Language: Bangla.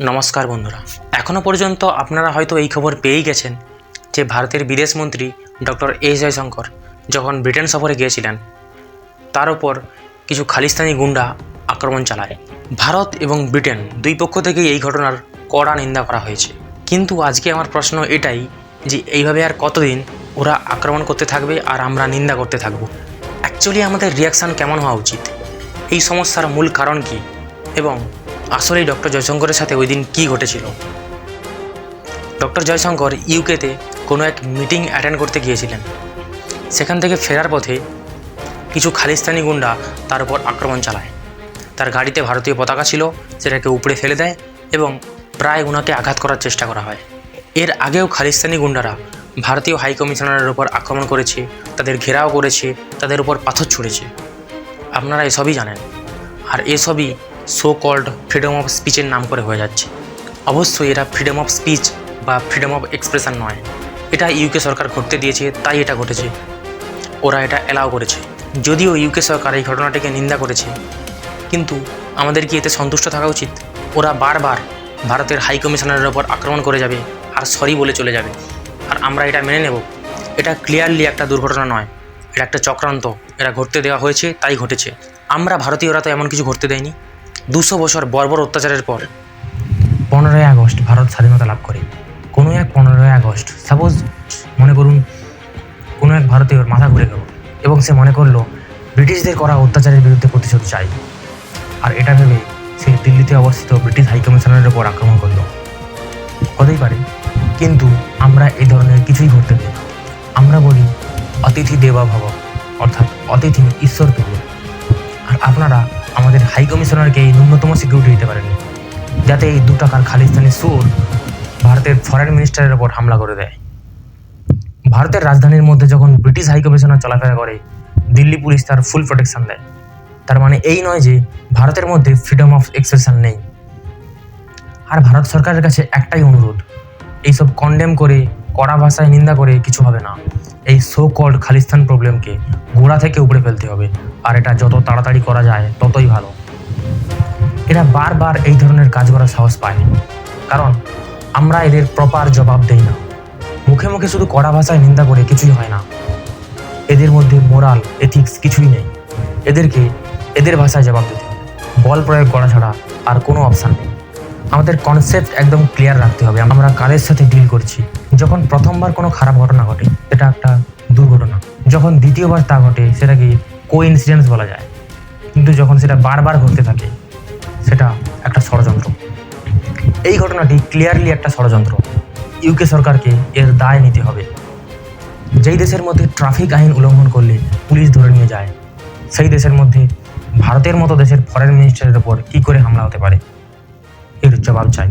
নমস্কার বন্ধুরা। এখনও পর্যন্ত আপনারা হয়তো এই খবর পেয়েই গেছেন যে ভারতের বিদেশ মন্ত্রী ডক্টর এস জয়শঙ্কর যখন ব্রিটেন সফরে গিয়েছিলেন, তার উপর কিছু খালিস্তানি গুন্ডা আক্রমণ চালায়। ভারত এবং ব্রিটেন দুই পক্ষ থেকেই এই ঘটনার কড়া নিন্দা করা হয়েছে। কিন্তু আজকে আমার প্রশ্ন এটাই যে এইভাবে আর কতদিন ওরা আক্রমণ করতে থাকবে আর আমরা নিন্দা করতে থাকব? অ্যাকচুয়ালি আমাদের রিয়াকশান কেমন হওয়া উচিত? এই সমস্যার মূল কারণ কি? এবং আসলেই ডক্টর জয়শঙ্করের সাথে ওই দিন কী ঘটেছিল? ডক্টর জয়শঙ্কর ইউকেতে কোনো এক মিটিং অ্যাটেন্ড করতে গিয়েছিলেন। সেখান থেকে ফেরার পথে কিছু খালিস্তানি গুন্ডা তার উপর আক্রমণ চালায়। তার গাড়িতে ভারতীয় পতাকা ছিল, সেটাকে উপড়ে ফেলে দেয় এবং প্রায় ওনাকে আঘাত করার চেষ্টা করা হয়। এর আগেও খালিস্তানি গুন্ডারা ভারতীয় হাই কমিশনারের উপর আক্রমণ করেছে, তাদের ঘেরাও করেছে, তাদের উপর পাথর ছুঁড়েছে। আপনারা এসবই জানেন। আর এসবই সো কল্ড ফ্রিডম অফ স্পিচের নাম করে হয়ে যাচ্ছে। অবশ্যই এটা ফ্রিডম অফ স্পিচ বা ফ্রিডম অফ এক্সপ্রেশন নয়। এটা ইউকে সরকার করতে দিয়েছে, তাই এটা ঘটেছে। ওরা এটা অ্যালাউ করেছে। যদিও ইউকে সরকার এই ঘটনাটিকে নিন্দা করেছে। কিন্তু আমাদের কি এতে সন্তুষ্ট থাকা উচিত? ওরা বারবার ভারতের হাই কমিশনারের ওপর আক্রমণ করে যাবে আর সরি বলে চলে যাবে। আর আমরা এটা মেনে নেব। এটা ক্লিয়ারলি একটা দুর্ঘটনা নয়। এটা একটা চক্রান্ত। এটা ঘটতে দেওয়া হয়েছে, তাই ঘটেছে। আমরা ভারতীয়রা তো এমন কিছু ঘটতে দেয়নি। দুশো বছর বর্বর অত্যাচারের পর। পনেরোই আগস্ট ভারত স্বাধীনতা লাভ করে। কোনো এক পনেরোই আগস্ট সাপোজ মনে করুন কোনো এক ভারতীয়র মাথা ঘুরে গেল এবং সে মনে করল ব্রিটিশদের করা অত্যাচারের বিরুদ্ধে প্রতিশোধ চাই। আর এটা ভেবে সে দিল্লিতে অবস্থিত ব্রিটিশ হাই কমিশনারের উপর আক্রমণ করল। হতেই পারে, কিন্তু আমরা এই ধরনের কিছুই ঘটতে দিই আমরা বলি অতিথি দেবা ভব, অর্থাৎ অতিথি ঈশ্বর তুল্য আর আপনারা আমাদের হাই কমিশনারকে এই ন্যূনতম সিকিউরিটি দিতে পারেননি যাতে এই দু টাকার খালিস্তানি সুর ভারতের ফরেন মিনিস্টারের ওপর হামলা করে দেয়। ভারতের রাজধানীর মধ্যে যখন ব্রিটিশ হাই কমিশনার চলাফেরা করে, দিল্লি পুলিশ তার ফুল প্রোটেকশন দেয়। তার মানে এই নয় যে ভারতের মধ্যে ফ্রিডম অফ এক্সপ্রেশন নেই। আর ভারত সরকারের কাছে একটাই অনুরোধ, এইসব কন্ডেম করে, কড়া ভাষায় নিন্দা করে কিছু হবে না। এই সো কল্ড খালিস্তান প্রবলেমকে গোড়া থেকে উপড়ে ফেলতে হবে। আর এটা যত তাড়াতাড়ি করা যায়, ততই ভালো। এরা বারবার এই ধরনের কাজ করার সাহস পায় কারণ আমরা এদের প্রপার জবাব দেই না। মুখে মুখে শুধু কড়া ভাষায় নিন্দা করে কিছুই হয় না। এদের মধ্যে মোরাল এথিক্স কিছুই নেই। এদেরকে এদের ভাষায় জবাব দিতে বল প্রয়োগ করা ছাড়া আর কোনো অপশান নেই। আমাদের কনসেপ্ট একদম ক্লিয়ার রাখতে হবে। আমরা কাদের সাথে ডিল করছি? যখন প্রথমবার কোনো খারাপ ঘটনা ঘটে সেটা একটা দুর্ঘটনা। যখন দ্বিতীয়বার তা ঘটে, সেটাকে কো ইনসিডেন্স বলা যায়। কিন্তু যখন সেটা বারবার ঘটতে থাকে, সেটা একটা ষড়যন্ত্র। এই ঘটনাটি ক্লিয়ারলি একটা ষড়যন্ত্র। ইউকে সরকারকে এর দায় নিতে হবে। যেই দেশের মধ্যে ট্রাফিক আইন উল্লঙ্ঘন করলে পুলিশ ধরে নিয়ে যায়, সেই দেশের মধ্যে ভারতের মতো দেশের ফরেন মিনিস্টারের ওপর কী করে হামলা হতে পারে? এর জবাব চাই।